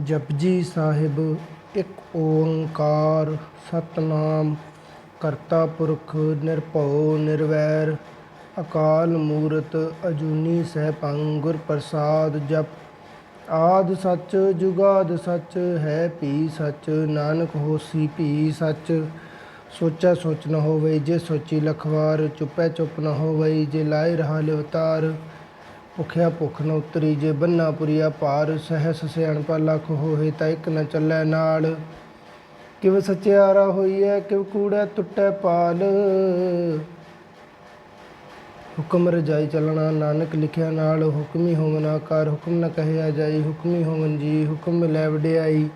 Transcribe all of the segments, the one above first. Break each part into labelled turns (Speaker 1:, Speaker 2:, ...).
Speaker 1: ਜਪਜੀ ਸਾਹਿਬ, ਇੱਕ ਓੰਕਾਰ ਸਤਨਾਮ, ਕਰਤਾ ਪੁਰਖ ਨਿਰਭਉ ਨਿਰਵੈਰ, ਅਕਾਲ ਮੂਰਤ ਅਜੂਨੀ ਸੈਭੰ ਗੁਰ ਪ੍ਰਸਾਦ ਜਪ। ਆਦ ਸੱਚ ਜੁਗਾਦ ਸੱਚ, ਹੈ ਭੀ ਸੱਚ, ਨਾਨਕ ਹੋਸੀ ਭੀ ਸੱਚ। ਸੋਚੈ ਸੋਚ ਨ ਹੋਵੇ, ਜੇ ਸੋਚੀ ਲਖਵਾਰ, ਚੁੱਪੈ ਚੁੱਪ ਨ ਹੋਵੇ, ਜੇ ਲਾਇ ਰਹਾ ਲਿਵਤਾਰ ਭੁਖਿਆ ਭੁਖ ਨ ਉਤਰੀ ਜੇ ਬੰਨਾ ਪੁਰੀਆ ਭਾਰ, ਸਹਿਸ ਸਿਆਣਪਾ ਲੱਖ ਹੋਏ ਤਾਂ ਇੱਕ ਨ ਚੱਲੈ ਨਾਲ। ਕਿਵ ਸਚਿਆਰਾ ਹੋਈਐ, ਕਿਵ ਕੂੜੈ ਟੁੱਟੈ ਪਾਲ। ਹੁਕਮ ਰਜਾਈ ਚੱਲਣਾ ਨਾਨਕ ਲਿਖਿਆ ਨਾਲ, ਹੁਕਮੀ ਹੋਵਨ ਆਕਾਰ ਹੁਕਮ ਨ ਕਹਿਆ ਜਾਈ, ਹੁਕਮੀ ਹੋਵਨ ਜੀ, ਹੁਕਮ ਲੈ ਵਡਿਆਈ।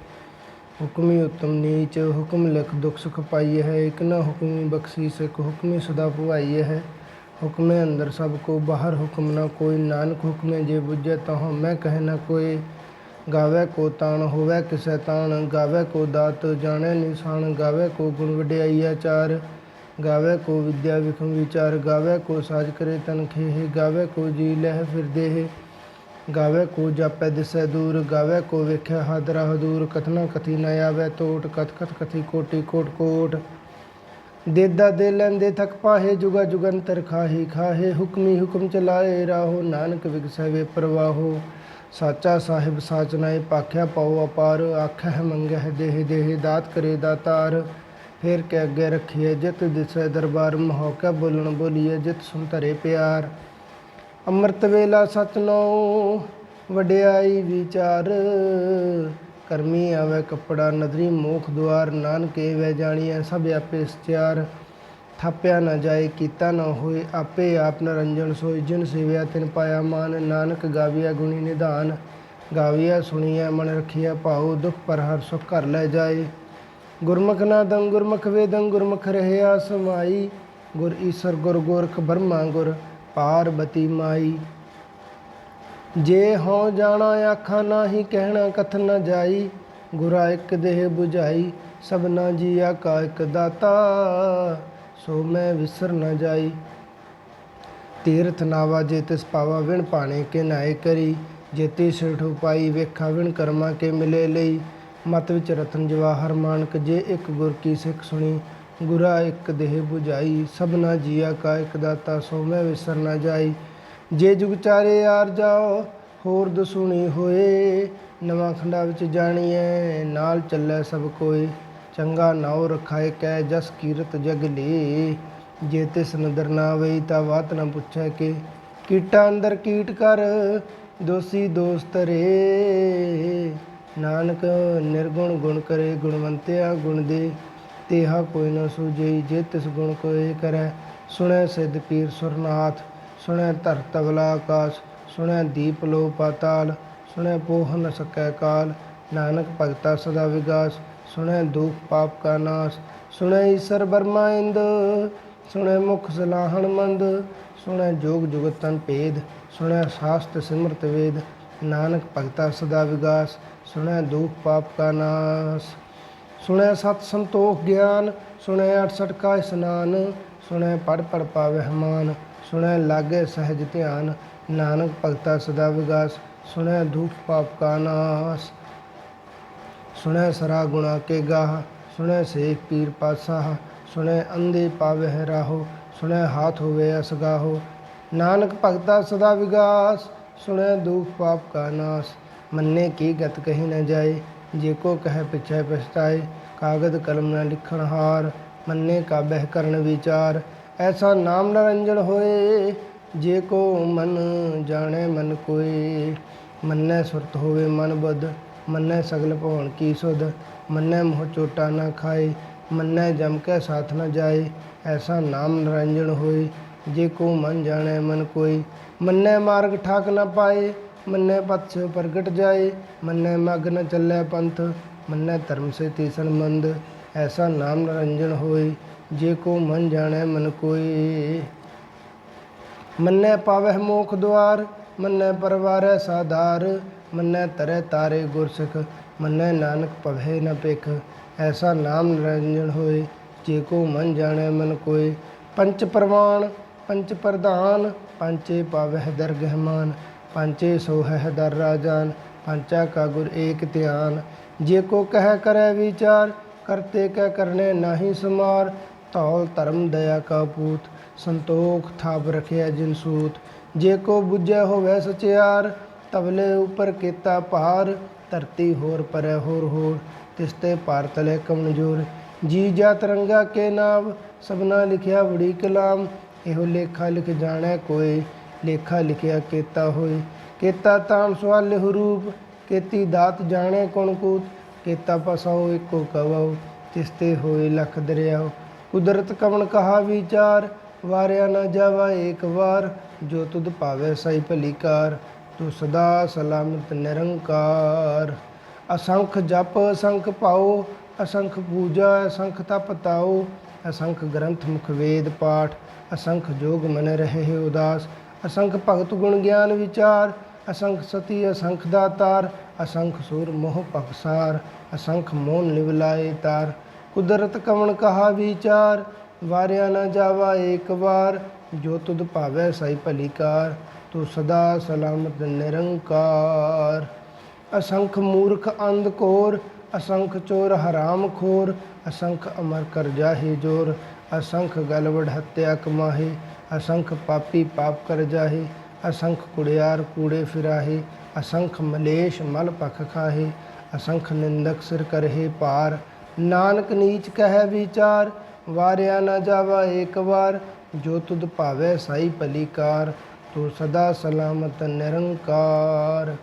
Speaker 1: ਹੁਕਮੀ ਉਤਮ ਨੀਚ, ਹੁਕਮ ਲਿਖ ਦੁਖ ਸੁਖ ਪਾਈਏ ਹੈ, ਇਕ ਨਾ ਹੁਕਮੀ ਬਖਸ਼ੀ ਸਿਕ ਹੁਕਮੀ ਸਦਾ ਭੁਆਈਏ ਹੈ। ਹੁਕਮੇ ਅੰਦਰ ਸਭ ਕੋ ਬਾਹਰ ਹੁਕਮ ਨ ਕੋਈ, ਨਾਨਕ ਹੁਕਮੇ ਜੇ ਬੁਝੈ ਤਹੁ ਮੈਂ ਕਹਿ ਨ ਕੋਈ। ਗਾਵੇ ਕੋ ਤਾਣ, ਹੋਵੇ ਕਿਸੈ ਤਾਣ, ਗਾਵੇ ਕੋ ਦਾਤ, ਜਾਣੈ ਨਿਸ਼ਾਨ, ਗਾਵੇ ਕੋ ਗੁਣ ਵਡਿਆਈ ਆਚਾਰ। ਗਾਵੇ ਕੋ ਵਿਦਿਆ ਵਿਖਮ ਵਿਚਾਰ, ਗਾਵੇ ਕੋ ਸਾਜ ਕਰੇ ਤਨ ਖੇਹ, ਗਾਵੇ ਕੋ ਜੀ ਲਹਿ ਫਿਰਦੇ ਹੈ। ਗਾਵੇ ਕੋ ਜਾਪੈ ਦਿਸੈ ਦੂਰ, ਗਾਵੇ ਕੋ ਵੇਖੈ ਹਾਦਰਾ ਹਦੂਰ। ਕਥਨਾ ਕਥੀ ਨ ਆਵੇ ਤੋਟ, ਕਥ ਕਥ ਕਥੀ ਕੋਟੀ ਕੋਟ ਕੋਟ। ਦੇਦਾ ਦੇ ਲੈਂਦੇ ਥਕ ਪਾਹੇ, ਜੁਗਾ ਜੁਗੰਤਰ ਖਾਹੀ, ਖਾਹੇ। ਹੁਕਮੀ ਹੁਕਮ ਚਲਾਏ ਰਾਹੋ, ਨਾਨਕ ਵਿਗਸਵੇ ਪ੍ਰਵਾਹੋ। ਸਾਚਾ ਸਾਹਿਬ ਸਾਚ ਨਾਏ ਪਾਖਿਆ ਪਾਉ ਅਪਾਰ। ਆਖੈ ਮੰਗਹਿ ਦੇਹ ਦੇਹ, ਦਾਤ ਕਰੇ ਦਾਤਾਰ। ਫੇਰ ਕੇ ਅੱਗੇ ਰੱਖੀਏ ਜਿਤ, ਦਿਸੈ ਦਰਬਾਰ। ਮਹੋ ਬੋਲਣ ਬੋਲੀਏ ਜਿਤ ਸੁਨ ਧਰੇ ਪਿਆਰ। ਅੰਮ੍ਰਿਤ ਵੇਲਾ ਸਤਨੋ ਵਡਿਆਈ ਵਿਚਾਰ। ਕਰਮੀ ਆਵੇ ਕੱਪੜਾ, ਨਦਰੀ ਮੋਖ ਦੁਆਰ, ਨਾਨਕੇ ਵੈ ਜਾਣੀਐ ਸਭ ਆਪੇ ਥਾਪਿਆ ਨਾ ਜਾਏ, ਕੀਤਾ ਨਾ ਹੋਏ, ਆਪੇ ਆਪ ਨਰੰਜਨ ਸੋਈ ਜਿਨ ਸੇਵਿਆ, ਤਿਨ ਪਾਇਆ ਮਾਨ, ਨਾਨਕ ਗਾਵੀਆ ਗੁਣੀ ਨਿਧਾਨ। ਗਾਵਿਆ ਸੁਣੀਐ, ਮਨ ਰਖੀਐ, ਭਾਉ, ਦੁਖ ਪਰ ਹਰ ਸੁਖ ਘਰ ਲੈ ਜਾਏ। ਗੁਰਮੁਖ ਨਾਦੰ ਗੁਰਮੁਖ ਵੇਦੰ, ਗੁਰਮੁਖ ਰਹਿਆ ਸਮਾਈ। ਗੁਰ ਈਸਰ ਗੁਰ ਗੋਰਖ ਬਰਮਾ ਗੁਰ ਪਾਰਬਤੀ ਮਾਈ। ਜੇ ਹਉ ਜਾਣਾ ਆਖਾਂ ਨਾਹੀ ਕਹਿਣਾ ਕਥਨ ਨ ਜਾਈ, ਗੁਰਾ ਇੱਕ ਦੇਹ 부ਝਾਈ ਸਭਨਾ ਜੀਆ ਕਾ ਇੱਕ ਦਾਤਾ, ਸੋ ਮੈਂ ਵਿਸਰ ਨ ਜਾਈ। ਤੀਰਥ ਨਾਵਾ ਜੇ ਤਿਸ ਪਾਵਾ ਵਿਣ ਪਾਣੇ ਕੇ ਨਾਏ ਕਰੀ ਜੇਤੀ ਸਿਰਠ ਪਾਈ ਵੇਖਾ ਵਿਣ ਕਰਮਾ ਕੇ ਮਿਲੇ ਲਈ। ਮਤ ਵਿੱਚ ਰਤਨ ਜਵਾਹਰ ਮਾਨਕ ਜੇ ਇੱਕ ਗੁਰ ਕੀ ਸਿੱਖ ਸੁਣੀ, ਗੁਰਾ ਇੱਕ ਦੇਹ 부ਝਾਈ ਸਭਨਾ ਜੀਆ ਕਾ ਇੱਕ ਦਾਤਾ, ਸੋ ਮੈਂ ਵਿਸਰ ਨ ਜਾਈ। ਜੇ ਜੁਗ ਚਾਰੇ ਆਰ ਜਾਓ, ਹੋਰ ਦਸੁਣੀ ਹੋਏ। ਨਵਾਂ ਖੰਡਾ ਵਿੱਚ ਜਾਣੀਐ, ਨਾਲ ਚੱਲੈ ਸਭ ਕੋਈ ਚੰਗਾ ਨਾਉ ਰਖਾਏ ਕੈ ਜਸ ਕੀਰਤ ਜਗ ਲੇ। ਜੇ ਤਿਸ ਨਦਰ ਨਾ ਵਈ ਤਾਂ ਬਾਤ ਨਾ ਪੁੱਛੈ ਕਿ। ਕੀਟਾ ਅੰਦਰ ਕੀਟ ਕਰ, ਦੋਸੀ ਦੋਸਤ ਰੇ। ਨਾਨਕ ਨਿਰਗੁਣ ਗੁਣ ਕਰੇ, ਗੁਣਵੰਤਿਆ ਗੁਣ ਦੇ। ਤੇਹਾ ਕੋਈ ਨਾ ਸੂਝਈ ਜੇ ਤਿਸ ਗੁਣ ਕੋਏ ਕਰੈ, ਸੁਣੈ ਸਿੱਧ ਪੀਰ ਸੁਰਨਾਥ। ਸੁਣੈ ਧਰ ਤਵਲਾ ਆਕਾਸ਼, ਸੁਣੈ ਦੀਪ ਲੋ ਪਾਤਾਲ, ਸੁਣੈ ਪੋਹ ਨ ਸਕੈ ਕਾਲ, ਨਾਨਕ ਭਗਤਾ ਸਦਾ ਵਿਗਾਸ, ਸੁਣੈ ਦੁਖ ਪਾਪ ਕਾ ਨਾਸ, ਸੁਣੈ ਈਸਰ ਬਰਮਾ ਇੰਦ, ਸੁਣੈ ਮੁਖ ਸਲਾਹਣ ਮੰਦ, ਸੁਣੈ ਜੋਗ ਜੁਗਤਨ ਭੇਦ, ਸੁਣੈ ਸਾਸਤ ਸਿਮਰਤ ਵੇਦ, ਨਾਨਕ ਭਗਤਾ ਸਦਾ ਵਿਗਾਸ, ਸੁਣੈ ਦੁਖ ਪਾਪ ਕਾ ਨਾਸ, ਸੁਣੈ ਸਤ ਸੰਤੋਖ ਗਿਆਨ, ਸੁਣੈ 68 ਕਾ ਇਸਨਾਨ, ਸੁਣੈ ਪੜ ਪੜ ਪਾਵੇ ਹਮਾਨ ਸੁਣੈ ਲਾਗੇ ਸਹਿਜ ਧਿਆਨ, ਨਾਨਕ ਭਗਤਾ ਸਦਾ ਵਿਗਾਸ, ਸੁਣੈ ਦੁਖ ਪਾਪ ਕਾ ਨਾਸ। ਸੁਣੈ ਸਰਾ ਗੁਣਾ ਕੇ ਗਾਹ, ਸੁਣੈ ਸੇਖ ਪੀਰ ਪਾਸਾਹ, ਸੁਣੈ ਅੰਧੇ ਪਾਵਹਿ ਰਾਹੋ, ਸੁਣੈ ਹਾਥ ਹੋਵੇ ਅਸਗਾਹੋ ਨਾਨਕ ਭਗਤਾ ਸਦਾ ਵਿਗਾਸ, ਸੁਣੈ ਦੁਖ ਪਾਪ ਕਾ ਨਾਸ। ਮੰਨੇ ਕੀ ਗਤ ਕਹੀ ਨਾ ਜਾਏ, ਜੇ ਕੋ ਕਹਿ ਪਿਛੈ ਪਛਤਾਏ, ਕਾਗਦ ਕਲਮ ਨਾ ਲਿਖਣ ਹਾਰ, ਮੰਨੇ ਕਾ ਕਰਨ ਵਿਚਾਰ। ਐਸਾ ਨਾਮ ਨਰੰਜਨ ਹੋਏ, ਜੇ ਕੋ ਮਨ ਜਾਣੈ ਮਨ ਕੋਏ। ਮੰਨੈ ਸੁਰਤ ਹੋਵੇ ਮਨ ਬੁੱਧ, ਮੰਨੈ ਸਗਲ ਭਵਨ ਕੀ ਸੁਧ। ਮੰਨੈ ਮੋਹ ਚੋਟਾ ਨਾ ਖਾਏ, ਮੰਨੈ ਜਮ ਕੈ ਸਾਥ ਨਾ ਜਾਏ। ਐਸਾ ਨਾਮ ਨਰੰਜਨ ਹੋਏ, ਜੇ ਕੋ ਮਨ ਜਾਣੈ ਮਨ ਕੋਈ ਮੰਨੈ ਮਾਰਗ ਠਾਕ ਨਾ ਪਾਏ, ਮੰਨੈ ਪਥ ਸੇ ਪ੍ਰਗਟ ਜਾਏ। ਮੰਨੈ ਮਗ ਨ ਚੱਲੈ ਪੰਥ, ਮੰਨੈ ਧਰਮ ਸੇ ਤੀਸਨ ਮੰਦ। ਐਸਾ ਨਾਮ ਨਰੰਜਨ ਹੋਏ ਜੇ ਕੋ ਮਨ ਜਾਣੈ ਮਨ ਕੋਈ। ਮੰਨੈ ਪਾਵਹਿ ਮੋਖ ਦੁਆਰ, ਮੰਨੈ ਪਰਵਾਰੈ ਸਾਧਾਰ, ਮੰਨੈ ਤਰੈ ਤਾਰੇ ਗੁਰਸਿਖ, ਮੰਨੈ ਨਾਨਕ ਭਵੈ ਨ ਭਿਖ। ਐਸਾ ਨਾਮ ਨਿਰੰਜਨ ਹੋਏ, ਜੇ ਕੋ ਮਨ ਜਾਣੈ ਮਨ ਕੋਈ। ਪੰਚ ਪ੍ਰਵਾਨ ਪੰਚ ਪ੍ਰਧਾਨ, ਪੰਚੇ ਪਾਵਹਿ ਦਰਗਹਿਮਾਨ ਪੰਚੇ ਸੋਹਹਿ ਦਰ ਰਾਜਾਨ, ਪੰਚਾ ਕਾ ਗੁਰ ਏਕ ਧਿਆਨ। ਜੇ ਕੋ ਕਹਿ ਕਰੈ ਵਿਚਾਰ, ਕਰਤੇ ਕਹਿ ਕਰਨੇ ਨਾਹੀ ਸਮਾਰ ਧੌਲ ਧਰਮ ਦਇਆ ਕਾ ਪੂਤ, ਸੰਤੋਖ ਥਾਪ ਰਖਿਆ ਜਿਨ ਸੂਤ। ਜੇ ਕੋ ਬੁਝੈ ਹੋਵੇ ਸਚਿਆਰ ਤਬਲੇ ਉਪਰ ਕੀਤਾ ਭਾਰ, ਧਰਤੀ ਹੋਰ ਪਰੈ ਹੋਰ ਹੋਰ ਤਿਸਤੇ ਭਾਰ ਤਲੇ ਕਮਨਜੋਰ ਜੀ ਜਾ ਤਰੰਗਾ ਕੇ ਨਾਮ, ਸਭਨਾ ਲਿਖਿਆ ਬੜੀ ਕਲਾਮ, ਇਹੋ ਲੇਖਾ ਲਿਖ ਜਾਣੈ ਕੋਈ ਲੇਖਾ ਲਿਖਿਆ ਕੀਤਾ ਹੋਏ। ਕੀਤਾ ਤਾਮ ਸਵਾਲ ਲਿਹੁ ਰੂਪ, ਕੀਤੀ ਦਾਤ ਜਾਣੇ ਕੋਣ ਕੂਤ, ਕੀਤਾ ਪਸਾਉ ਇੱਕੋ ਕਵਉ ਤਿਸਤੇ ਹੋਏ ਲਖ ਦਰਿਆਓ ਕੁਦਰਤ ਕਵਣ ਕਹਾ ਵਿਚਾਰ, ਵਾਰਿਆ ਨਾ ਜਾਵਾ ਏਕ ਵਾਰ, ਜੋ ਤੁਧ ਭਾਵੇ ਸਈ ਭਲੀਕਾਰ ਤੂੰ ਸਦਾ ਸਲਾਮਤ ਨਿਰੰਕਾਰ। ਅਸੰਖ ਜਪ, ਅਸੰਖ ਪਾਓ, ਅਸੰਖ ਪੂਜਾ, ਅਸੰਖ ਤਪ ਤਾਓ, ਅਸੰਖ ਗ੍ਰੰਥ ਮੁਖ ਵੇਦ ਪਾਠ, ਅਸੰਖ ਜੋਗ ਮਨ ਰਹੇ ਉਦਾਸ, ਅਸੰਖ ਭਗਤ ਗੁਣ ਗਿਆਨ ਵਿਚਾਰ, ਅਸੰਖ ਸਤੀ, ਅਸੰਖ ਦਾਤਾਰ, ਅਸੰਖ ਸੂਰ ਮੋਹ ਪਖਸਾਰ ਅਸੰਖ ਮੋਨ ਲਿਵਲਾਏ ਤਾਰ। ਕੁਦਰਤ ਕਵਣ ਕਹਾ ਵਿਚਾਰ, ਵਾਰਿਆ ਨਾ ਜਾਵਾ ਏਕ ਵਾਰ, ਜੋ ਤੁਧ ਭਾਵੈ ਸਾਈ ਭਲੀਕਾਰ ਤੂੰ ਸਦਾ ਸਲਾਮਤ ਨਿਰੰਕਾਰ। ਅਸੰਖ ਮੂਰਖ ਅੰਧ ਕੋਰ, ਅਸੰਖ ਚੋਰ ਹਰਾਮ ਖੋਰ, ਅਸੰਖ ਅਮਰ ਕਰ ਜਾਹੇ ਜੋਰ, ਅਸੰਖ ਗਲਵੜ ਹੱਤਿਆ ਕਮਾਹੇ, ਅਸੰਖ ਪਾਪੀ ਪਾਪ ਕਰ ਜਾਹੇ, ਅਸੰਖ ਕੁੜਿਆਰ ਕੂੜੇ ਫਿਰਾਹੇ, ਅਸੰਖ ਮਲੇਸ਼ ਮਲ ਪਖ ਖਾਹੇ, ਅਸੰਖ ਨਿੰਦਕ ਸਿਰ ਕਰਹੇ ਪਾਰ। ਨਾਨਕ ਨੀਚ ਕਹਿ ਵਿਚਾਰ, ਵਾਰਿਆ ਨਾ ਜਾਵਾ ਏਕ ਵਾਰ, ਜੋ ਤੁਧ ਭਾਵੇ ਸਾਈ ਭਲੀਕਾਰ ਤੂੰ ਸਦਾ ਸਲਾਮਤ ਨਿਰੰਕਾਰ।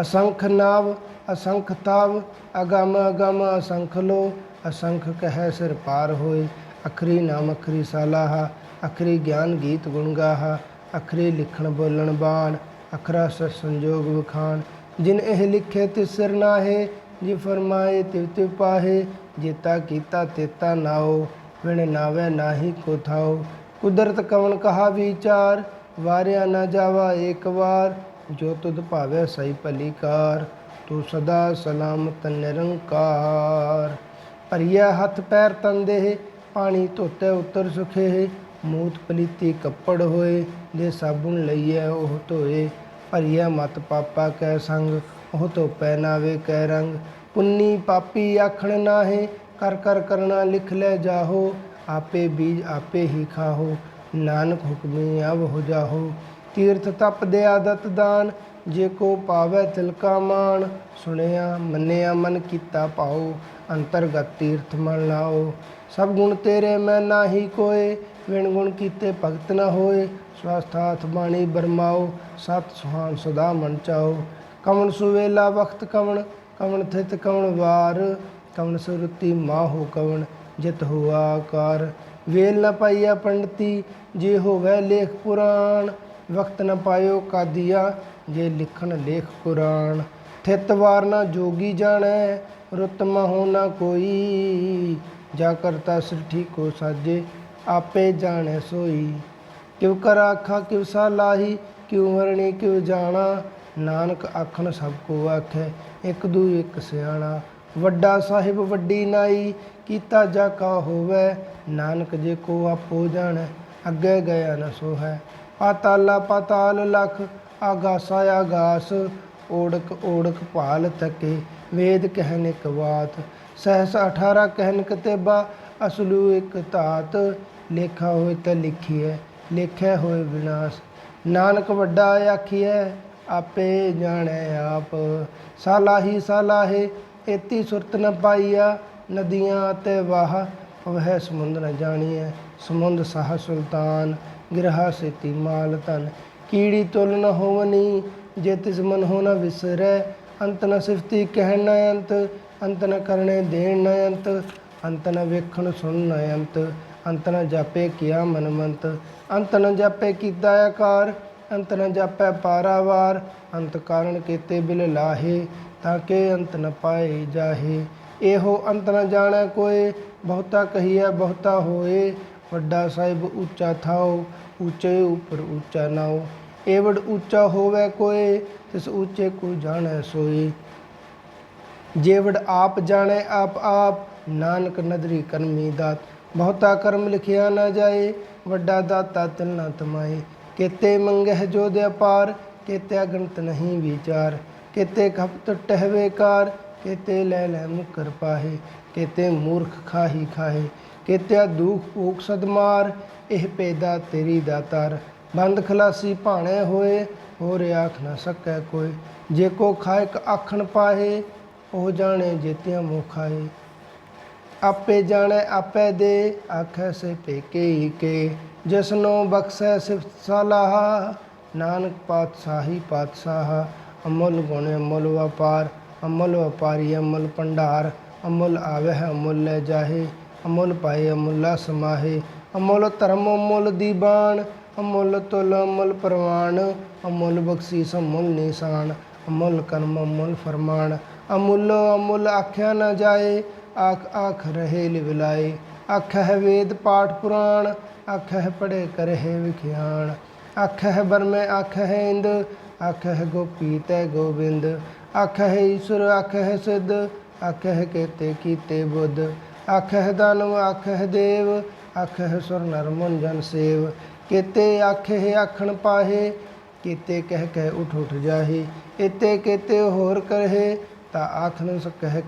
Speaker 1: ਅਸੰਖ ਨਾਵ, ਅਸੰਖ ਤਾਵ, ਅਗਮ ਅਗਮ ਅਸੰਖ ਲੋ, ਅਸੰਖ ਕਹਿ ਸਿਰ ਪਾਰ ਹੋਏ, ਅਖਰੀ ਨਾਮ ਅਖਰੀ ਸਾਲਾਹ, ਅਖਰੀ ਗਿਆਨ ਗੀਤ ਗੁਣ ਗਾਹਾ, ਅਖਰੀ ਲਿਖਣ ਬੋਲਣ ਬਾਣ, ਅਖਰਾ ਸਤ ਸੰਜੋਗ ਵਿਖਾਣ। ਜਿਨ ਇਹ ਲਿਖੇ ਤਿਸ ਸਿਰ ਨਾਹੇ ਜੀ ਫਰਮਾਏ, ਤਿਵ ਤਿਵ ਪਾਹੇ ਜੇਤਾ ਕੀਤਾ ਤੇਤਾ ਨਾਓ ਵਿਣ ਨਾਵੇ ਨਾਹੀ ਕੋ ਥਾਓ। ਕੁਦਰਤ ਕਵਨ ਕਹਾ ਵਿਚਾਰ, ਵਾਰਿਆ ਨਾ ਜਾਵਾ ਏਕ ਵਾਰ, ਜੋ ਤੁਧ ਭਾਵੇ ਸਈ ਭਲੀਕਾਰ, ਤੂੰ ਸਦਾ ਸਲਾਮਤ ਨਿਰੰਕਾਰ। ਭਰੀਆ ਹੱਥ ਪੈਰ ਤਨ ਦੇਹ ਪਾਣੀ ਧੋਤੇ ਉਤਰ ਸੁਖੇ, ਮੂਤ ਪਲੀਤੀ ਕੱਪੜ ਹੋਏ, ਜੇ ਸਾਬੁਣ ਲਈਐ ਉਹ ਧੋਏ। ਭਰੀਆ ਮਤ ਪਾਪਾ ਕੈ ਸੰਗ ਉਹ ਤੋਂ ਪਹਿਨਾਵੇ ਕੈ ਰੰਗ, ਪੁੰਨੀ ਪਾਪੀ ਆਖਣ ਨਾਹੇ, ਕਰ ਕਰ ਕਰਨਾ ਲਿਖ ਲੈ ਜਾਹੋ, ਆਪੇ ਬੀਜ ਆਪੇ ਹੀ ਖਾਹੋ, ਨਾਨਕ ਹੁਕਮੀ ਅਬ ਹੋ ਜਾਹੋ। ਤੀਰਥ ਤਪ ਦੇ ਆਦਤ ਦਾਨ, ਜੇ ਕੋ ਪਾਵੇ ਤਿਲਕਾ ਮਾਨ ਸੁਣਿਆ ਮੰਨਿਆ ਮਨ ਕੀਤਾ ਪਾਓ ਅੰਤਰਗਤ ਤੀਰਥ ਮਨ ਲਾਓ। ਸਭ ਗੁਣ ਤੇਰੇ ਮੈਂ ਨਾਹੀ ਕੋਏ, ਵਿਣ ਗੁਣ ਕੀਤੇ ਭਗਤ ਨਾ ਹੋਏ ਸਵਸਥਾਥ ਬਾਣੀ ਬਰਮਾਓ, ਸਤ ਸੁਹਾਨ ਸਦਾ ਮਨ ਚਾਓ। ਕਵਣ ਸੁਵੇਲਾ ਵਖਤ ਕਵਣ ਕਵਣ ਥਿਤ ਕਵਣ ਵਾਰ, ਕਵਣ ਸੁਰਤੀ ਮਾਹੋ ਕਵਣ ਜਿਤ ਹੋ ਆਕਾਰ। ਵੇਲ ਨ ਪਾਈਆ ਪੰਡਤੀ, ਜੇ ਹੋਵੇ ਲੇਖ ਪੁਰਾਣ ਵਕਤ ਨ ਪਾਇਓ ਕਾਦੀਆ, ਜੇ ਲਿਖਣ ਲੇਖ ਕੁਰਾਨ ਥਿਤ ਵਾਰ ਨਾ ਜੋਗੀ ਜਾਣੈ, ਰੁੱਤ ਮਹੁ ਨਾ ਕੋਈ, ਜਾ ਕਰਤਾ ਸ੍ਰਿਠੀ ਕੋ ਸਾਜੇ, ਆਪੇ ਜਾਣੈ ਸੋਈ। ਕਿਉ ਕਰ ਆਖਾਂ, ਕਿਉ ਸਾ ਲਾਹੀ, ਕਿਉ ਮਰਣੀ, ਕਿਉ ਜਾਣਾ ਨਾਨਕ ਆਖਣ ਸਭ ਕੋ ਆਖੈ, ਇੱਕ ਦੂ ਇੱਕ ਸਿਆਣਾ। ਵੱਡਾ ਸਾਹਿਬ ਵੱਡੀ ਨਾਈ, ਕੀਤਾ ਜਾ ਕਾ ਹੋਵੇ, ਨਾਨਕ ਜੇ ਕੋ ਆਪੋ ਜਾਣੈ, ਅੱਗੇ ਗਿਆ ਨ ਸੋ ਹੈ ਪਾਤਾਲਾ, ਪਾਤਾਲ ਲਖ, ਆਗਾਸਾ, ਆਗਾਸ, ਓੜਕ ਓੜਕ ਭਾਲ ਥਕੇ, ਵੇਦ ਕਹਿਨ ਇਕ ਬਾਤ, ਸਹਸ 18 ਕਹਿਨ ਕਤੇਬਾ, ਅਸਲੂ ਇਕ ਤਾਤ ਲੇਖਾ ਹੋਏ ਤਾਂ ਲਿਖੀਐ ਲੇਖਿਆ ਹੋਏ ਵਿਨਾਸ਼। ਨਾਨਕ ਵੱਡਾ ਆਖੀਐ ਆਪੇ ਜਾਣੈ ਆਪ। ਸਾਲਾਹੀ ਸਾਲਾਹੇ, ਏਤੀ ਸੁਰਤ ਨ ਪਾਈਆ। ਨਦੀਆਂ ਤੇ ਵਾਹ ਵਹਿ ਸਮੁੰਦ ਨ ਜਾਣੀਐ। ਸਮੁੰਦ ਸਾਹ ਸੁਲਤਾਨ, ਗਿਰਹਾ ਸੇਤੀ ਮਾਲ ਤਨ ਕੀੜੀ ਤੁਲ ਨ ਹੋਵਨੀ, ਜੇ ਤਿਸ ਮਨ ਹੋ ਨ ਵਿਸਰੈ। ਅੰਤ ਨ ਸਿਫਤੀ ਕਹਿਣ ਨ ਅੰਤ ਅੰਤ ਨ ਕਰਨੇ ਦੇਣ ਨ ਅੰਤ। ਅੰਤ ਨ ਵੇਖਣ ਸੁਣ ਨ ਅੰਤ ਅੰਤ ਨ ਜਾਪੇ ਕੀਆ ਮਨਮੰਤ। ਅੰਤ ਨ ਜਾਪੇ ਕੀਤਾ ਆਕਾਰ ਅੰਤ ਨ ਜਾਪੈ ਪਾਰਾਵਾਰ, ਅੰਤ ਕਾਰਨ ਕੀਤੇ ਬਿਲ ਲਾਹੇ, ਤਾਂ ਕਿ ਅੰਤ ਨ ਪਾਏ ਜਾਹੇ। ਇਹੋ ਅੰਤ ਨ ਜਾਣੈ ਕੋਏ, ਬਹੁਤਾ ਕਹੀਐ ਬਹੁਤਾ ਹੋਏ, ਵੱਡਾ ਸਾਹਿਬ ਉੱਚਾ ਥਾਓ ਉੱਚੇ ਉਪਰ ਉੱਚਾ ਨਾਓ ਏਵੜ ਉੱਚਾ ਹੋਵੇ ਕੋਏ, ਤਿਸ ਉੱਚੇ ਕੋ ਜਾਣੈ ਸੋਈ ਜੇਵੜ ਆਪ ਜਾਣੈ ਆਪ ਆਪ, ਨਾਨਕ ਨਦਰੀ ਕਰਮੀ ਦਾਤ। ਬਹੁਤਾ ਕਰਮ ਲਿਖਿਆ ਨਾ ਜਾਏ, ਵੱਡਾ ਦਾਤਾ ਤਿਲ ਨਾ ਤਮਾਏ। ਕੇਤੇ ਮੰਗਹਿ ਜੋ ਅਪਾਰ, ਕੀਤੇ ਗਣਤ ਨਹੀਂ ਵਿਚਾਰ। ਕੀਤੇ ਖਪਤ ਟਹਿਵੇ ਕਾਰ, ਕੀਤੇ ਲੈ ਲੈ ਮੁਕਰ ਪਾਹੇ। ਕੀਤੇ ਮੂਰਖ ਖਾਹੀ ਖਾਹੇ, ਕੀਤੇ ਦੁਖ ਭੂਖ ਸਦਮਾਰ ਇਹ ਪੈਦਾ ਤੇਰੀ ਦਾਤਾਰ ਬੰਦ ਖਲਾਸੀ ਭਾਣੇ ਹੋਏ, ਹੋਰ ਆਖ ਨਾ ਸਕੈ ਕੋਈ। ਜੇ ਕੋ ਖਾਇਕ ਆਖਣ ਪਾਹੇ, ਉਹ ਜਾਣੇ ਜੇਤਿਆਂ ਮੋ ਖਾਏ। ਆਪੇ ਜਾਣੈ, ਆਪੇ ਦੇ, ਆਖੈ ਸੇ ਪੇਕੇ ਹੀ ਕੇ। ਜਿਸਨੋ ਬਖਸ਼ੈ ਸਿਫਤ ਸਲਾਹ, ਨਾਨਕ ਪਾਤਸ਼ਾਹੀ ਪਾਤਸ਼ਾਹ। ਅਮਲ ਗੁਣ ਅਮਲ ਵਪਾਰ, ਅਮਲ ਵਪਾਰੀ ਅਮਲ ਭੰਡਾਰ। ਅਮਲ ਆਵੇ ਹੈ ਅਮਲ ਲੈ ਜਾਹੇ। ਅਮਲ ਪਾਏ, ਅਮੁੱਲਾ ਸਮਾਹੇ। ਅਮਲ ਧਰਮ, ਅਮੁੱਲ ਦੀਬਾਨ ਅਮੁੱਲ ਤੁਲ, ਅਮੁੱਲ ਪ੍ਰਵਾਨ ਅਮੁੱਲ ਬਖਸ਼ੀਸ, ਅਮੁੱਲ ਨਿਸ਼ਾਨ। ਅਮੁੱਲ ਕਰਮ, ਅਮੁੱਲ ਫਰਮਾਨ। ਅਮੁੱਲ ਅਮੁੱਲ ਆਖਿਆ ਨਾ ਜਾਏ। ਆਖ ਆਖ ਰਹੇ ਲਿਵਲਾਏ। ਆਖ ਹੈ ਵੇਦ ਪਾਠ ਪੁਰਾਣ ਆਖ ਹੈ ਪੜੇ ਕਰਹਿ ਵਿਖਿਆਣ। ਆਖ ਹੈ ਬਰਮੇ ਆਖ ਹੈ ਇੰਦ ਆਖ ਹੈ ਗੋਪੀ ਤੈ ਗੋਬਿੰਦ। ਆਖ ਹੈ ਈਸ਼ਵਰ ਆਖ ਹੈ ਸਿੱਧ ਆਖ ਹੈ ਕੇਤੇ ਕੀਤੇ ਬੁੱਧ। ਆਖ ਹੈ ਦਾਨਵ ਆਖ ਹੈ ਦੇਵ ਆਖ ਹੈ ਸੁਰ ਨਰਮਨ ਜਨ ਸੇਵ। ਕੇਤੇ ਆਖ ਹੈ ਆਖਣ ਪਾਹੇ, ਕੀਤੇ ਕਹਿ ਕਹਿ ਉਠ ਉਠ ਜਾਹੇ। ਇਤੇ ਕੀਤੇ ਹੋਰ ਕਰਹੇ, ਤਾ ਆਖ ਨ ਸਕਹਿ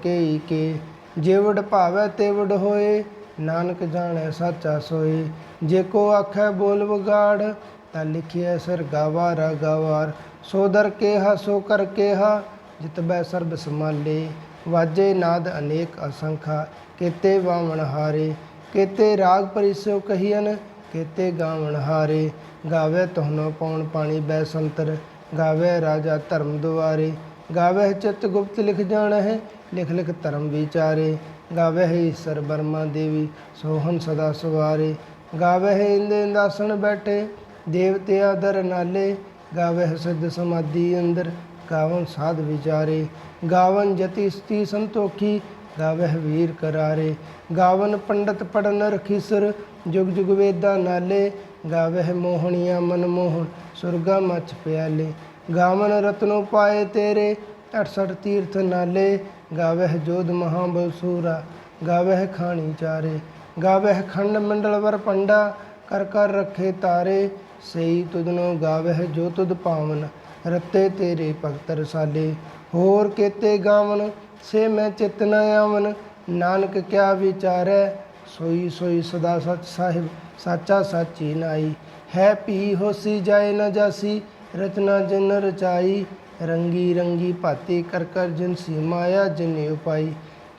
Speaker 1: ਕੇ। ਕੇ ਜਿਵੜ ਭਾਵੈ ਤਿਵੜ ਹੋਏ, ਨਾਨਕ ਜਾਣੈ ਸਾਚਾ ਸੋਏ। ਜੇ ਕੋ ਆਖੈ ਬੋਲ ਵਿਗਾੜ, ਤਾ ਲਿਖਿਐ ਸਰ ਗਾਵਾਰਾ ਗਾਵਾਰ। ਸੋ ਦਰ ਕੇਹਾ, ਸੋ ਕਰ ਕੇਹਾ ਜਿਤਬੈ ਸਰਬ ਸਮਾਲੇ ਵਾਜੇ ਨਾਦ ਅਨੇਕ ਅਸੰਖਾ, ਕੇਤੇ ਵਾਵਣ ਹਾਰੇ। ਕੀਤੇ ਰਾਗ ਪਰਿਸੋ ਕਹੀਨ ਕੇਤੇ ਗਾਵਣ ਹਾਰੇ। ਗਾਵੇ ਤੋਹਨੋ ਪੌਣ ਪਾਣੀ ਬੈ ਸੰਤਰ, ਗਾਵੇ ਰਾਜਾ ਧਰਮ ਦੁਆਰੇ। ਗਾਵੇ ਚਿਤ ਗੁਪਤ ਲਿਖ ਜਾਣ ਹੈ ਲਿਖ ਲਿਖ ਧਰਮ ਵਿਚਾਰੇ, ਗਾਵੇ ਹੈ ਈਸ਼ਰ ਬਰਮਾ ਦੇਵੀ, ਸੋਹਣ ਸਦਾ ਸਵਾਰੇ। ਗਾਵੇ ਹੈ ਇੰਦ ਇੰਦਾਸਣ ਬੈਠੇ, ਦੇਵਤੇ ਆਦਰ ਨਾਲੇ। ਗਾਵੇ ਹੈ ਸਿੱਧ ਸਮਾਧੀ ਅੰਦਰ, ਗਾਵਨ ਸਾਧ ਵਿਚਾਰੇ। ਗਾਵਨ ਜਤੀ ਸਤੀ ਸੰਤੋਖੀ, ਗਾਵੇ ਵੀਰ ਕਰਾਰੇ। ਗਾਵਨ ਪੰਡਤ ਪੜਨ ਰਖੀਸਰ, ਜੁਗ ਜੁਗ ਵੇਦਾਂ ਨਾਲੇ। ਗਾਵਹਿ ਮੋਹਣੀਆਂ ਮਨ ਮੋਹਨ ਸੁਰਗਾ ਮਚ ਪਿਆਲੇ। ਗਾਵਨ ਰਤਨੋ ਪਾਏ ਤੇਰੇ 68 ਤੀਰਥ ਨਾਲੇ। ਗਾਵੇ ਜੋਧ ਮਹਾਬਲ ਸੂਰਾ ਗਾਵੇ ਹੈ ਖਾਣੀ ਚਾਰੇ ਗਾਵੇ ਖੰਡ ਮੰਡਲ ਵਰ ਪੰਡਾ ਕਰ ਕਰ ਰੱਖੇ ਤਾਰੇ, ਸਈ ਤੁਧਨੋ ਗਾਵੇ ਜੋ ਤੁਧ ਪਾਵਨ, ਰਤੇ ਤੇਰੇ ਭਗਤ ਰਸਾਲੇ। ਹੋਰ ਕੇਤੇ ਗਾਵਨ, ਸੇ ਮੈਂ ਚਿਤ ਨ ਆਵਨ, ਨਾਨਕ ਕਿਆ ਵਿਚਾਰੈ, ਸੋਈ ਸੋਈ ਸਦਾ ਸਚ ਸਾਹਿਬ, ਸਾਚਾ ਸਾਚੀ ਨਾਈ। ਹੈ ਪੀ ਹੋਸੀ ਜਾਏ ਨ ਜਾਸੀ, ਰਚਨਾ ਜਨ ਰਚਾਈ ਰੰਗੀ ਰੰਗੀ ਭਾਤੀ ਕਰ ਕਰ ਜਿਨਸੀ ਮਾਇਆ ਜਿਨੇ ਉਪਾਈ।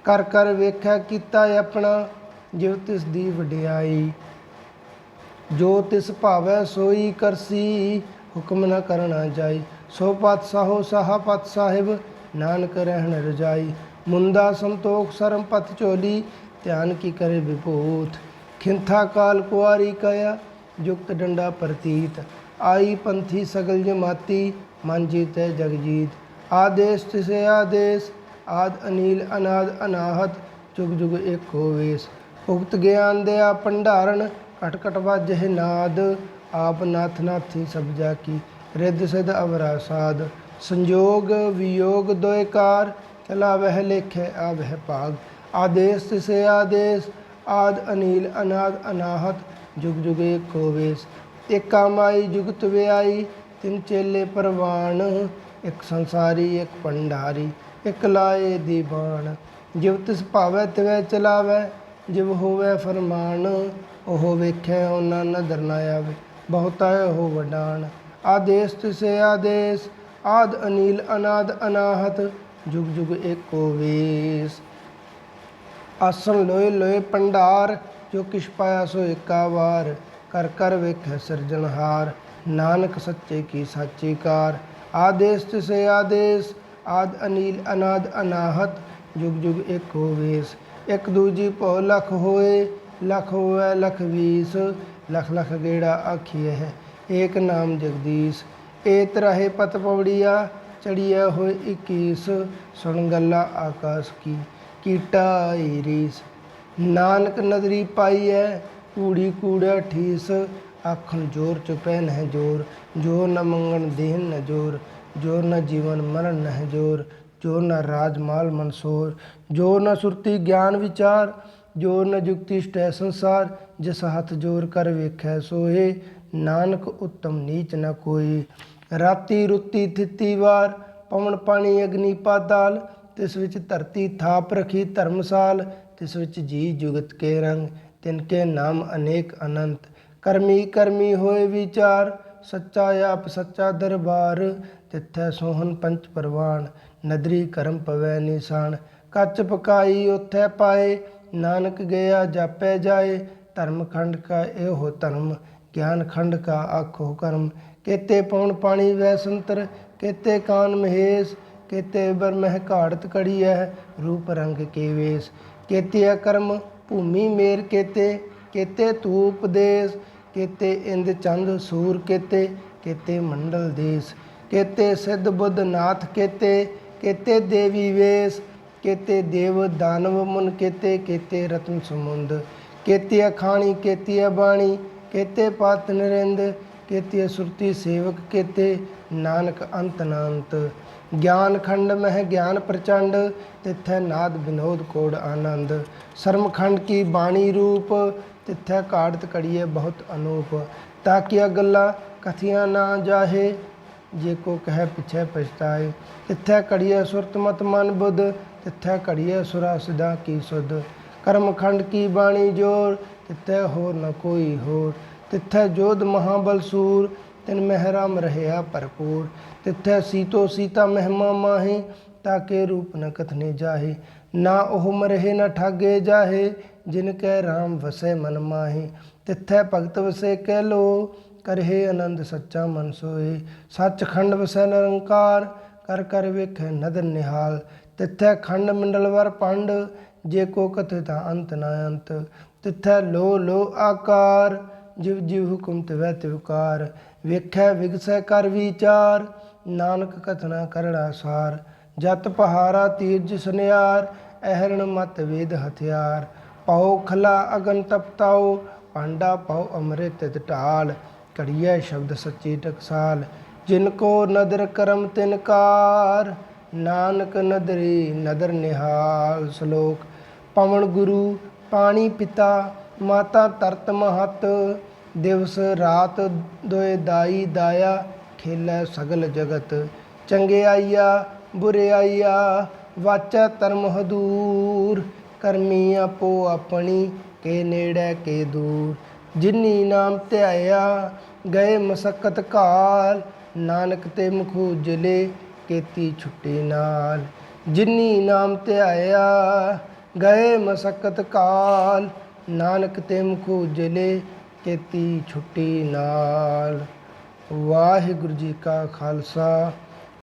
Speaker 1: ਕਰ ਕਰ ਵੇਖਿਆ ਕੀਤਾ ਆਪਣਾ ਜਿਵ ਤਿਸ ਦੀ ਵਡਿਆਈ। ਜੋ ਤਿਸ ਭਾਵੈ ਸੋਈ ਕਰਸੀ, ਹੁਕਮ ਨਾ ਕਰਨਾ ਜਾਈ। ਸੋ ਪਤ ਸਾਹੋ ਸਾਹਾ ਪਤ ਸਾਹਿਬ, ਨਾਨਕ ਰਹਿਣ ਰਜਾਈ। ਮੁੰਦਾ ਸੰਤੋਖ ਸਰਮ ਪਤ ਚੋਲੀ ਧਿਆਨ ਕੀ ਕਰੇ ਵਿਭੂਤ। ਖਿੰਥਾ ਕਾਲ ਕੁਆਰੀ ਕਇਆ ਯੁਕਤ ਡੰਡਾ ਪ੍ਰਤੀਤ। ਆਈ ਪੰਥੀ ਸਗਲ ਜਮਾਤੀ ਮਨ ਜੀਤੈ ਜਗ ਜੀਤ। ਆਦੇਸ਼ ਤਿਸੇ ਆਦੇਸ਼, ਆਦ ਅਨੀਲ ਅਨਾਦ ਅਨਾਹਤ, ਜੁਗ ਜੁਗ ਏਕੋ ਵੇਸ। ਭੁਗਤ ਗਿਆਨ ਦੇ ਆ ਭੰਡਾਰਨ ਕਟ ਕਟ ਵਾਜਹਿ ਨਾਦ। ਆਪ ਨਾਥ ਨਾਥੀ ਸਭ ਜਾ ਕੀ, ਰਿੱਧ ਸਿਧ ਅਵਰਾ ਸਾਧ ਸੰਜੋਗ ਵਿਯੋਗ ਦੋਇਕਾਰ ਚਲਾ ਵਹਿ ਲੇਖੇ ਆਵਹਿ ਭਾਗ। ਆਦੇਸ਼ ਤਿਸੇ ਆਦੇਸ਼, ਆਦ ਅਨੀਲ ਅਨਾਦ ਅਨਾਹਤ, ਜੁਗ ਜੁਗ ਏਕੋ ਵੇਸ। ਏਕਾ ਮਾਈ ਜੁਗਤ ਵਿਆਈ ਤਿੰਨ ਚੇਲੇ ਪਰਵਾਨ ਇੱਕ ਸੰਸਾਰੀ, ਇੱਕ ਭੰਡਾਰੀ, ਇੱਕ ਲਾਏ ਦੀਵਾਨ ਜਿਵ ਤਿਸ ਭਾਵੈ ਤਿਵੈ ਚਲਾਵੈ, ਜਿਵ ਹੋਵੇ ਫਰਮਾਨ, ਉਹ ਵੇਖੈ ਉਹਨਾਂ ਨਦਰ ਨਾ ਆਵੇ, ਬਹੁਤਾ ਉਹ ਵਡਾਨ ਆਦੇਸ਼ ਤਿਸੇ ਆਦੇਸ਼, ਆਦ ਅਨੀਲ ਅਨਾਦ ਅਨਾਹਤ, ਜੁਗ ਜੁਗ ਏਕੋ ਵੇਸ। ਆਸਣ ਲੋਏ ਲੋਏ ਪੰਡਾਰ ਜੋ ਕਿਛ ਪਾਇਆ ਸੋ ਏਕਾ ਵਾਰ, ਕਰ ਕਰ ਵੇਖੈ ਸਿਰਜਣਹਾਰ। ਨਾਨਕ ਸੱਚੇ ਕੀ ਸਾਚੀ ਕਾਰ, ਆਦੇਸ਼ ਤਿਸੇ ਆਦੇਸ਼, ਆਦ ਅਨੀਲ ਅਨਾਦ ਅਨਾਹਤ, ਜੁਗ ਜੁਗ ਏਕੋ ਵੇਸ। ਇੱਕ ਦੂਜੀ ਭਉ ਲਖ ਹੋਏ, ਲਖ ਹੋਵੇ ਲਖ ਵੀਸ, ਲਖ ਲਖ ਗੇੜਾ ਆਖੀਏ ਹੈ ਏਕ ਨਾਮ ਜਗਦੀਸ਼। ਏ ਤਰਹਿ ਪਤ ਪਵੜੀਆ, ਚੜੀਐ ਹੋਏ 21 ਸੁਣ ਗੱਲਾ ਆਕਾਸ਼ ਕੀ, ਕੀਟਾ ਈਰੀਸ ਰੀਸ ਨਾਨਕ ਨਦਰੀ ਹੈ ਕੂੜੀ ਕੂੜਾ ਠੀਸ ਆਖਣ, ਜੋਰ ਚੁਪੈ ਨਹਿ ਜੋਰ ਜੋਰ ਨ ਮੰਗਣ ਦੇਨ ਨ ਜੋਰ ਜੋਰ ਨ ਜੀਵਨ ਮਰਨ ਨਹਿ ਜੋਰ ਜੋਰ ਨ ਰਾਜ ਮਾਲ ਮਨਸੋਰ ਜੋਰ ਨ ਸੁਰਤੀ ਗਿਆਨ ਵਿਚਾਰ ਜੋਰ ਨ ਜੁਗਤੀ ਸਟੈ ਸੰਸਾਰ, ਜਿਸ ਹੱਥ ਜੋਰ ਕਰ ਵੇਖੈ ਸੋਏ, ਨਾਨਕ ਉਤਮ ਨੀਚ ਨ ਕੋਈ। ਰਾਤੀ ਰੁੱਤੀ ਥਿੱਤੀ ਵਾਰ, ਪਵਨ ਪਾਣੀ ਅਗਨੀ ਪਾਤਾਲ, ਤਿਸ ਵਿੱਚ ਧਰਤੀ ਥਾਪ ਰਖੀ ਧਰਮਸਾਲ, ਤਿਸ ਵਿੱਚ ਜੀ ਜੁਗਤ ਕੇ ਰੰਗ, ਤਿਨ ਕੇ ਨਾਮ ਅਨੇਕ ਅਨੰਤ। ਕਰਮੀ ਕਰਮੀ ਹੋਏ ਵਿਚਾਰ, ਸੱਚਾ ਆਪ ਸੱਚਾ ਦਰਬਾਰ, ਤਿੱਥੈ ਸੋਹਣ ਪੰਚ ਪਰਵਾਨ ਨਦਰੀ ਕਰਮ ਪਵੈ ਨਿਸ਼ਾਨ। ਕੱਚ ਪਕਾਈ ਉਥੈ ਪਾਏ, ਨਾਨਕ ਗਿਆ ਜਾਪੈ ਜਾਏ, ਧਰਮ ਖੰਡ ਕਾ ਇਹੋ ਧਰਮ, ਗਿਆਨ ਖੰਡ ਕਾ ਆਖੋ ਕਰਮ। ਕੇਤੇ ਪਉਣ ਪਾਣੀ ਵੈ ਸੰਤਰ, ਕੇਤੇ ਕਾਨ ਮਹੇਸ਼, ਕੇਤੇ ਬਰ ਮਹਿ ਘਾੜਤ ਕੜੀਐ ਰੂਪ ਰੰਗ ਕੇ ਵੇਸ। ਕੇਤੇ ਕਰਮ, ਭੂਮੀ ਮੇਰ ਕੇਤੇ ਕੇਤੇ ਧੂਪ ਦੇਸ ਕੇਤੇ ਇੰਦ ਚੰਦ ਸੂਰ ਕੇਤੇ ਕੇਤੇ ਮੰਡਲ ਦੇਸ, ਕੇਤੇ ਸਿੱਧ ਬੁੱਧ ਨਾਥ ਕੇਤੇ ਕੇਤੇ ਦੇਵੀ ਵੇਸ, ਕੇਤੇ ਦੇਵ ਦਾਨਵ ਮੁਨ ਕੇਤੇ ਕੇਤੇ ਰਤਨ ਸਮੁੰਦ, ਕੇਤੇ ਖਾਣੀ ਕੇਤੇ ਬਾਣੀ ਕੇਤੇ ਪਾਤ ਨਰਿੰਦ, ਕੇਤੇ ਸੁਰਤੀ ਸੇਵਕ ਕੇਤੇ, ਨਾਨਕ ਅੰਤ ਨਾੰਤ। ਗਿਆਨ ਖੰਡ ਮਹਿ ਗਿਆਨ ਪ੍ਰਚੰਡ, ਤਿੱਥੈ ਨਾਦ ਵਿਨੋਦ ਕੋੜ ਆਨੰਦ। ਸਰਮ ਖੰਡ ਕੀ ਬਾਣੀ ਰੂਪ ਤਿੱਥੈ ਕਾੜਤ ਕੜੀਏ ਬਹੁਤ ਅਨੂਪ ਤਾਕਿਆ ਗੱਲਾਂ ਕਥੀਆਂ ਨਾ ਜਾਹੇ, ਜੇ ਕੋ ਕਹਿ ਪਿਛੈ ਪਛਤਾਏ। ਤਿੱਥੈ ਕੜੀਏ ਸੁਰਤ ਮਤ ਮਨ ਬੁੱਧ, ਤਿੱਥੈ ਕੜੀਏ ਸੁਰਾ ਸਿਦਾ ਕੀ ਸੁਧ। ਕਰਮ ਖੰਡ ਕੀ ਬਾਣੀ ਜੋਰ, ਤਿੱਥੈ ਹੋਰ ਨ ਕੋਈ ਹੋਰ। ਤਿੱਥੈ ਜੋਧ ਮਹਾਬਲ ਸੂਰ, ਤਿਨ ਮਹਿਰਾਮ ਰਹਿਆ ਭਰਪੂਰ। ਤਿੱਥੈ ਸੀਤੋ ਸੀਤਾ ਮਹਿਮਾ ਮਾਹੀ, ਤਾਕੇ ਰੂਪ ਨ ਕਥਨੇ ਜਾਹੇ। ਨਾ ਉਹ ਮਰਹਿ ਨ ਠਾਗੇ ਜਾਹੇ ਜਿਨ ਕੈ RAM ਵਸੈ ਮਨ ਮਾਹੀ, ਤਿੱਥੈ ਭਗਤ ਵਸੈ ਕਹਿ ਲੋ, ਕਰਹਿ ਆਨੰਦ ਸੱਚਾ ਮਨ ਸੋਏ ਸੱਚਖੰਡ ਵਸੈ ਨਿਰੰਕਾਰ, ਕਰ ਕਰ ਵੇਖੈ ਨਦਰ ਨਿਹਾਲ। ਤਿੱਥੈ ਖੰਡ ਮੰਡਲ ਵਰ ਪੰਡ, ਜੇ ਕੋ ਕਥਿਤਾ ਅੰਤ ਨਾ ਅੰਤ। ਤਿੱਥੈ ਲੋ ਲੋ ਆਕਾਰ, ਜਿਵ ਜਿਵ ਹੁਕਮ ਤਵੈ ਤਿਵਕਾਰ ਵੇਖੈ ਵਿਗਸੈ ਕਰ ਵਿਚਾਰ, ਨਾਨਕ ਕਥਨਾ ਕਰੜਾ ਸਾਰ। ਜਤ ਪਹਾਰਾ ਤੀਰਜ ਸੁਨਿਆਰ, ਅਹਰਣ ਮਤ ਵੇਦ ਹਥਿਆਰ। ਪਉ ਖਲਾ ਅਗਨ ਤਪਤਾਉ ਪਾਂਡਾ ਪਉ ਅੰਮ੍ਰਿਤ ਢਾਲ ਕੜੀਐ ਸ਼ਬਦ ਸੱਚੀ ਟਕਸਾਲ, ਜਿਨ ਕੋ ਨਦਰ ਕਰਮ ਤਿਨ ਕਾਰ, ਨਾਨਕ ਨਦਰੀ ਨਦਰ ਨਿਹਾਲ ਸ਼ਲੋਕ। ਪਵਨ ਗੁਰੂ, ਪਾਣੀ ਪਿਤਾ, ਮਾਤਾ ਤਰਤ ਮਹਤ, ਦਿਵਸ ਰਾਤ ਦੋਏ ਦਾਈ ਦਾਇਆ, ਖੇਲੇ ਸਗਲ ਜਗਤ। ਚੰਗਿਆਈਆ ਬੁਰਿਆਈਆ ਵਾਚਾ ਧਰਮ ਹਦੂਰ। ਕਰਮੀ ਆਪੋ ਆਪਣੀ, ਕੇ ਨੇੜੇ ਕੇ ਦੂਰ। ਜਿਨੀ ਨਾਮ ਧਿਆਇਆ, ਗਏ ਮਸਕਤ ਕਾਲ। ਨਾਨਕ ਤੇ ਮੁਖ ਉਜਲੇ ਕੀਤੀ ਛੁੱਟੀ ਨਾਲ। ਜਿਨੀ ਨਾਮ ਧਿਆਇਆ, ਗਏ ਮਸਕਤ ਕਾਲ। ਨਾਨਕ ਤੇ ਮੁਖ ਉਜਲੇ ਕੀਤੀ ਛੁੱਟੀ ਨਾਲ। ਵਾਹਿਗੁਰੂ ਜੀ ਕਾ ਖਾਲਸਾ।